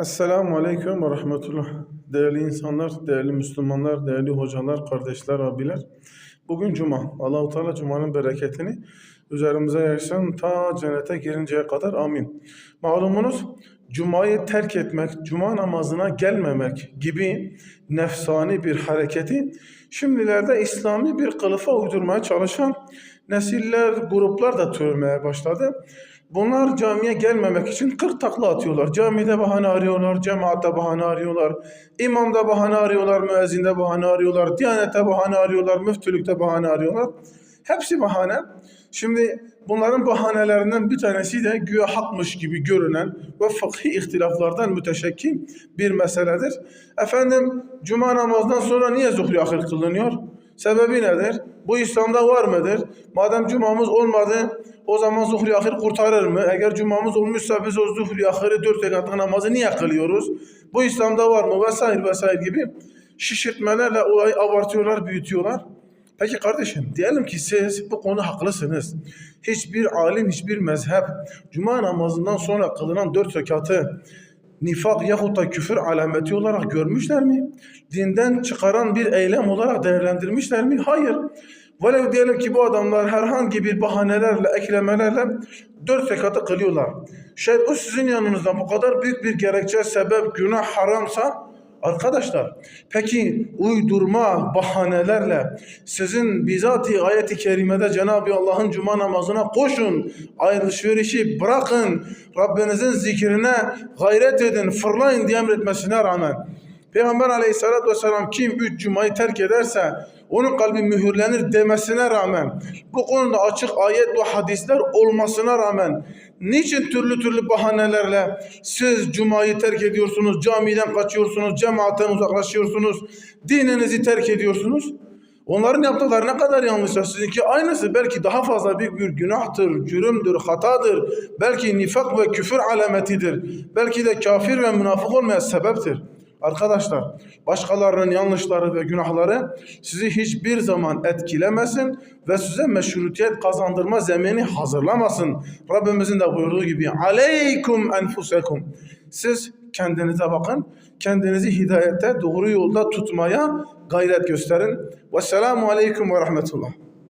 Esselamu Aleyküm ve Rahmetullah. Değerli insanlar, değerli Müslümanlar, değerli hocalar, kardeşler, abiler. Bugün Cuma. Allahu Teala Cuma'nın bereketini üzerimize yaysın ta cennete girinceye kadar amin. Malumunuz Cuma'yı terk etmek, Cuma namazına gelmemek gibi nefsani bir hareketi şimdilerde İslami bir kılıfa uydurmaya çalışan nesiller, gruplar da türemeye başladı. Bunlar camiye gelmemek için 40 takla atıyorlar. Camide bahane arıyorlar, cemaatte bahane arıyorlar, imamda bahane arıyorlar, müezzinde bahane arıyorlar, diyanette bahane arıyorlar, müftülükte bahane arıyorlar. Hepsi bahane. Şimdi bunların bahanelerinden bir tanesi de güya hakmış gibi görünen ve fıkhi ihtilaflardan müteşekkil bir meseledir. Efendim cuma namazından sonra niye zuhri ahir kılınıyor? Sebebi nedir? Bu İslam'da var mıdır? Madem cumamız olmadı o zaman zuhri ahir kurtarır mı? Eğer cumamız olmuşsa biz o zuhri ahiri dört rekatlık namazı niye kılıyoruz? Bu İslam'da var mı? Vesaire vesaire gibi şişirtmelerle olayı abartıyorlar, büyütüyorlar. Peki kardeşim diyelim ki siz bu konu haklısınız. Hiçbir alim, hiçbir mezhep cuma namazından sonra kılınan dört rekatı nifak yahut da küfür alameti olarak görmüşler mi? Dinden çıkaran bir eylem olarak değerlendirmişler mi? Hayır. Velev diyelim ki bu adamlar herhangi bir bahanelerle, eklemelerle dört rekatı kılıyorlar. Şayet bu sizin yanınızda bu kadar büyük bir gerekçe, sebep, günah haramsa Arkadaşlar peki uydurma bahanelerle sizin bizatihi ayeti kerimede Cenab-ı Allah'ın cuma namazına koşun, alışverişi bırakın, Rabbinizin zikrine gayret edin, fırlayın diye emretmesine rağmen Peygamber aleyhissalatü vesselam kim üç cumayı terk ederse onun kalbi mühürlenir demesine rağmen bu konuda açık ayet ve hadisler olmasına rağmen niçin türlü türlü bahanelerle siz cumayı terk ediyorsunuz, camiden kaçıyorsunuz, cemaatten uzaklaşıyorsunuz, dininizi terk ediyorsunuz? Onların yaptıkları ne kadar yanlışsa sizinki aynısı belki daha fazla büyük bir günahtır, cürümdür, hatadır. Belki nifak ve küfür alametidir. Belki de kafir ve münafık olmaya sebeptir. Arkadaşlar başkalarının yanlışları ve günahları sizi hiçbir zaman etkilemesin ve size meşrutiyet kazandırma zemini hazırlamasın. Rabbimizin de buyurduğu gibi aleykum enfusekum. Siz kendinize bakın, kendinizi hidayette doğru yolda tutmaya gayret gösterin. Vesselamu aleyküm ve rahmetullah.